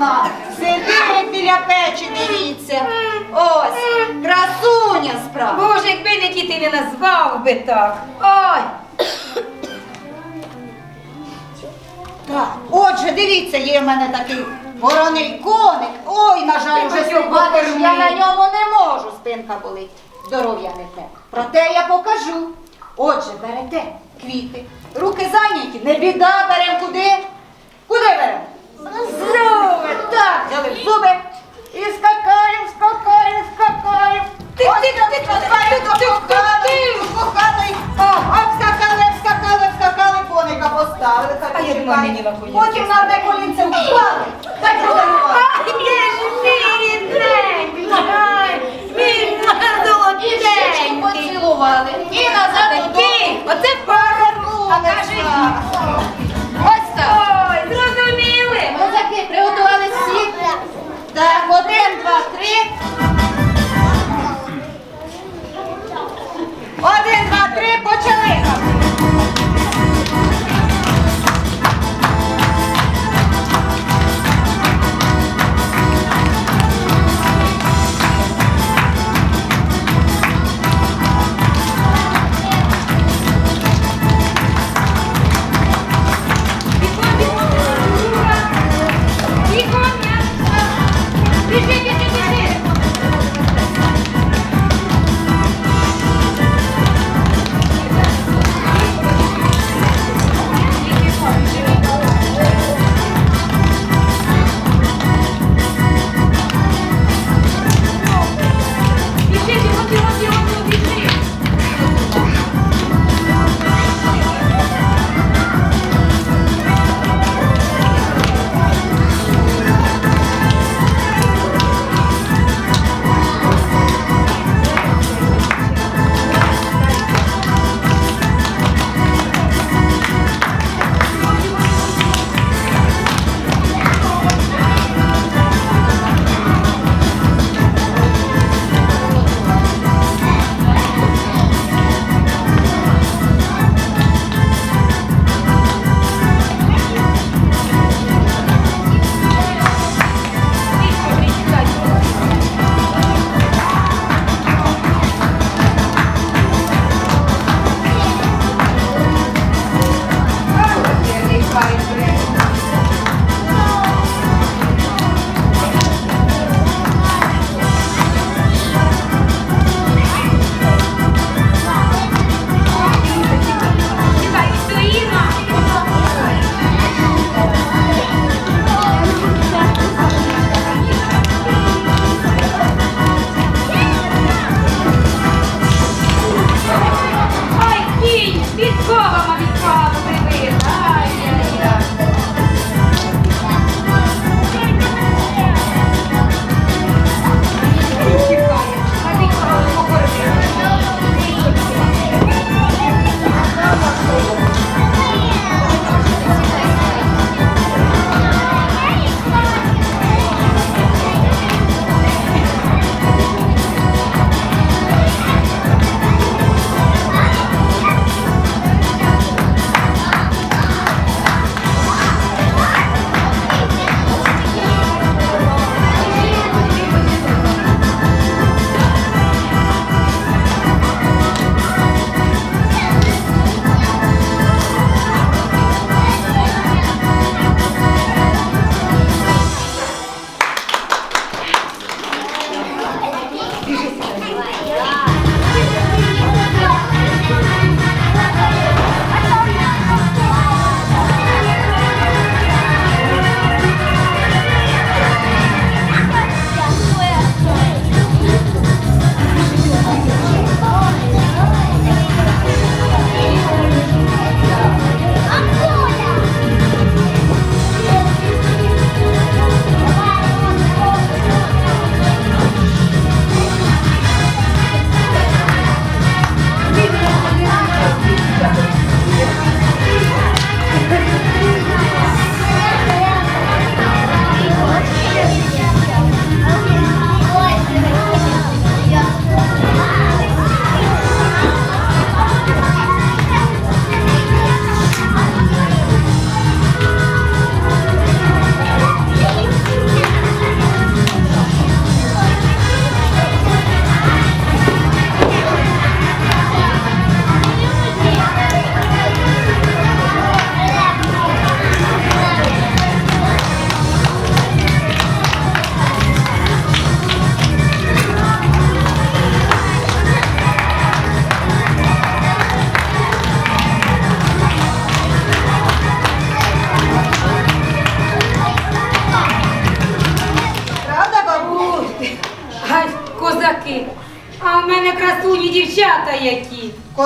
вона сидить біля печі, дивіться. Ось, красуня справа. Боже, якби не діти не назвав би так. Ой! Так, отже, дивіться, є в мене такий вороний коник. Ой, на жаль, вже сьогодні покажи. я на ньому не можу, спинка болить. Здоров'я не те. Проте я покажу. Отже, берете квіти, руки зайняті, не біда, беремо куди? Куди беремо? Зуби, так, взяли зуби.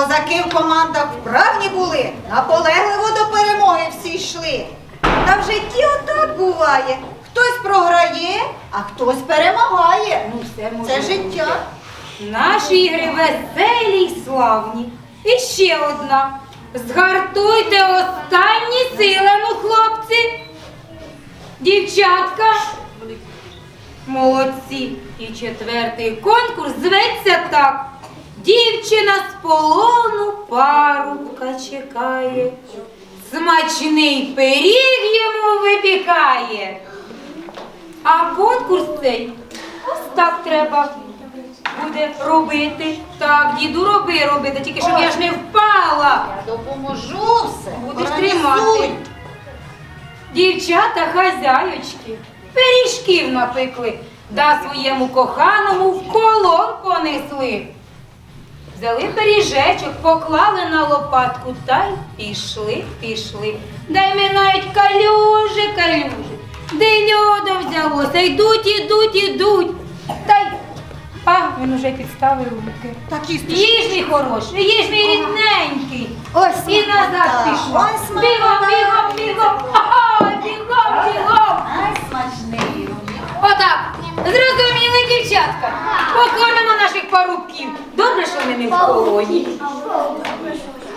Козаки в командах вправні були, наполегливо до перемоги всі йшли. Та в житті отак буває. Хтось програє, а хтось перемагає. Ну, все може Це бути. життя. Наші ігри веселі й славні. І ще одна. Згартуйте останні сили, ну, хлопці. Дівчатка. Молодці. І четвертий конкурс зветься так. Дівчина з полону парубка чекає. Смачний пиріг йому випікає. А конкурс цей ось так треба буде робити. Так, діду, роби, роби, та тільки щоб я ж не впала. Я допоможу все. Будеш Організуй. тримати. Дівчата хазяючки, пиріжків напекли, да своєму коханому в полон понесли. Взяли пиріжечок, поклали на лопатку та й пішли, пішли. Дай ми навіть калюжі, калюжі. Де льода взялося, йдуть, ідуть, ідуть. Та й а, він уже підставив руки. Так. Їж мій хороший, їж мій рідненький. Ось І назад пішла. Бігом, бігом, бігом. Бігом, бігом. Смачний. Отак. Зрозуміли, дівчатка. Покормимо наших парубків. Добре, що вони не в полоні.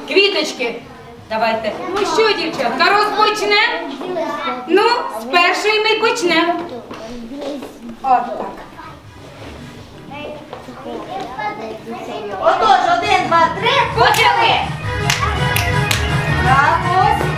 Квіточки. Давайте. Ну що, дівчатка, розпочнемо? Ну, з першої ми почнемо. От так. Отож, один, два, три. Почали! Так, ось.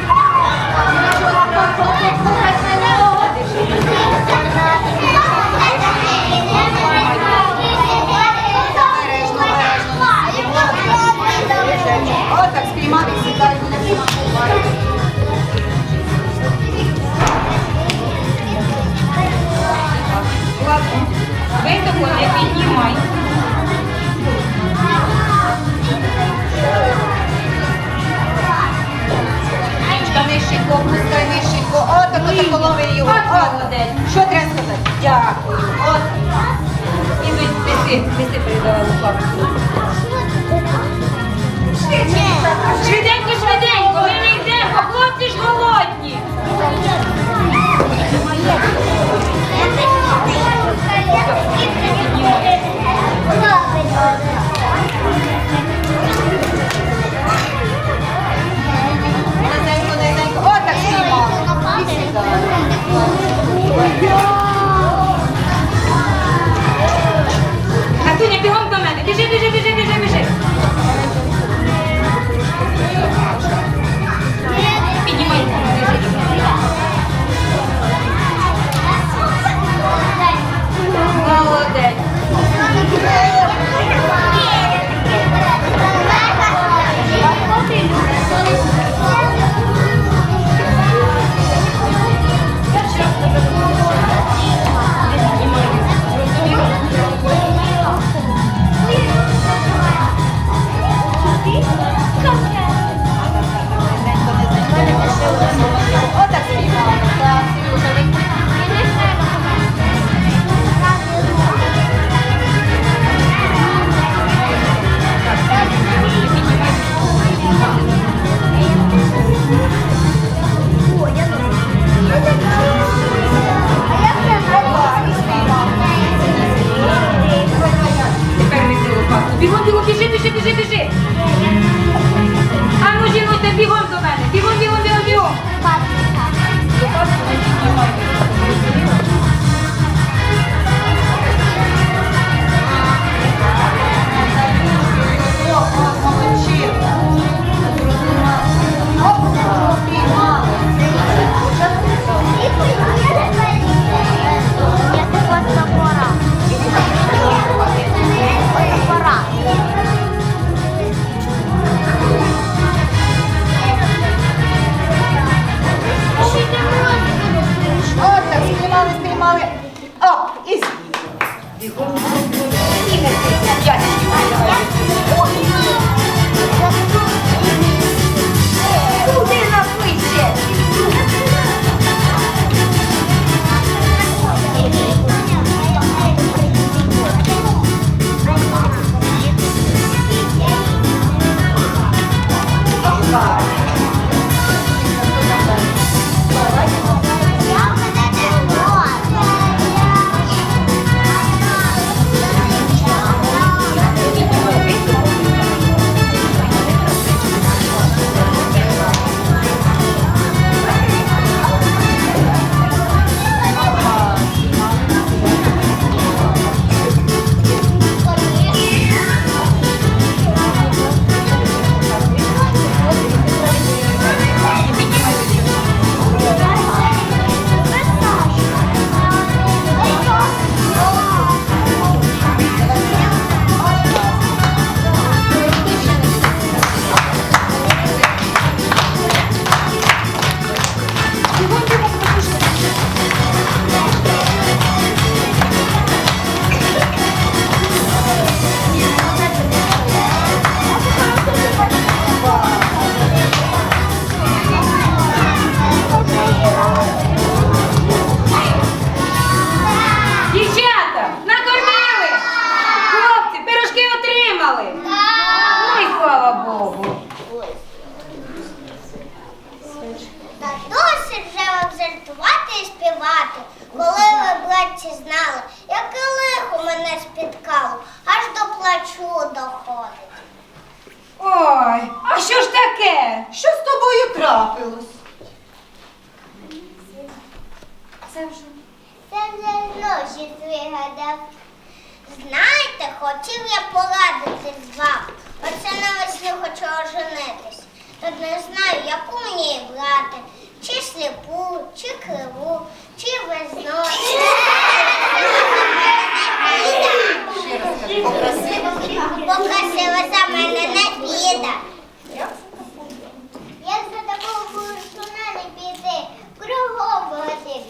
Молодець. Що треба сказати? Дякую. От. І ви неси, неси передала лопатку. Швиденько, швиденько, ми не йдемо, хлопці ж голодні. Низенько, God. Вже ночі вигадав. Знаєте, хотів я порадити з вами. Оце навесні хочу оженитись. Тут не знаю, яку мені брати. Чи сліпу, чи криву, чи без ноги. Покрасива за мене не піде. Як за такого бурштуна не піти, кругом води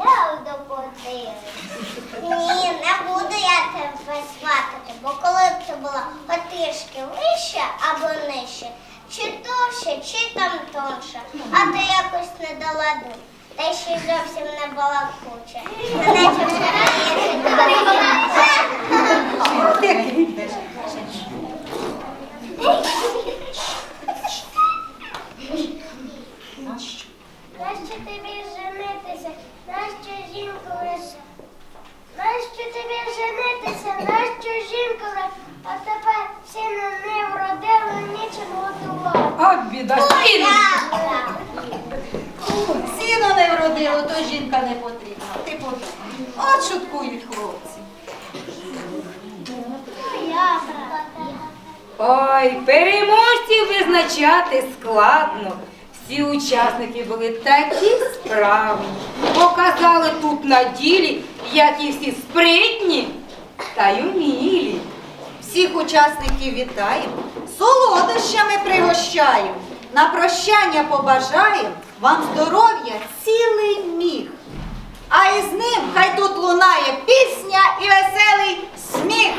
відхиляв до. Ні, не буду я тебе сватати, бо коли б це була трішки вище або нижче, чи товще, чи там тонше, а ти якось не до ладу. Та ще й зовсім не балакуче. Наче Нащо Тобі женитися? Нащо жінку лише? А тепер сина не вродили, нічим готувати. От біда, син! Правда. Не вродило, то жінка не потрібна. Ти подумай. От шуткують хлопці. Я. Ой, переможців визначати складно. Всі учасники були такі справні. Показали тут на ділі, як і всі спритні та й умілі. Всіх учасників вітаємо, солодощами пригощаємо, на прощання побажаємо вам здоров'я цілий міг. А із ним хай тут лунає пісня і веселий сміх.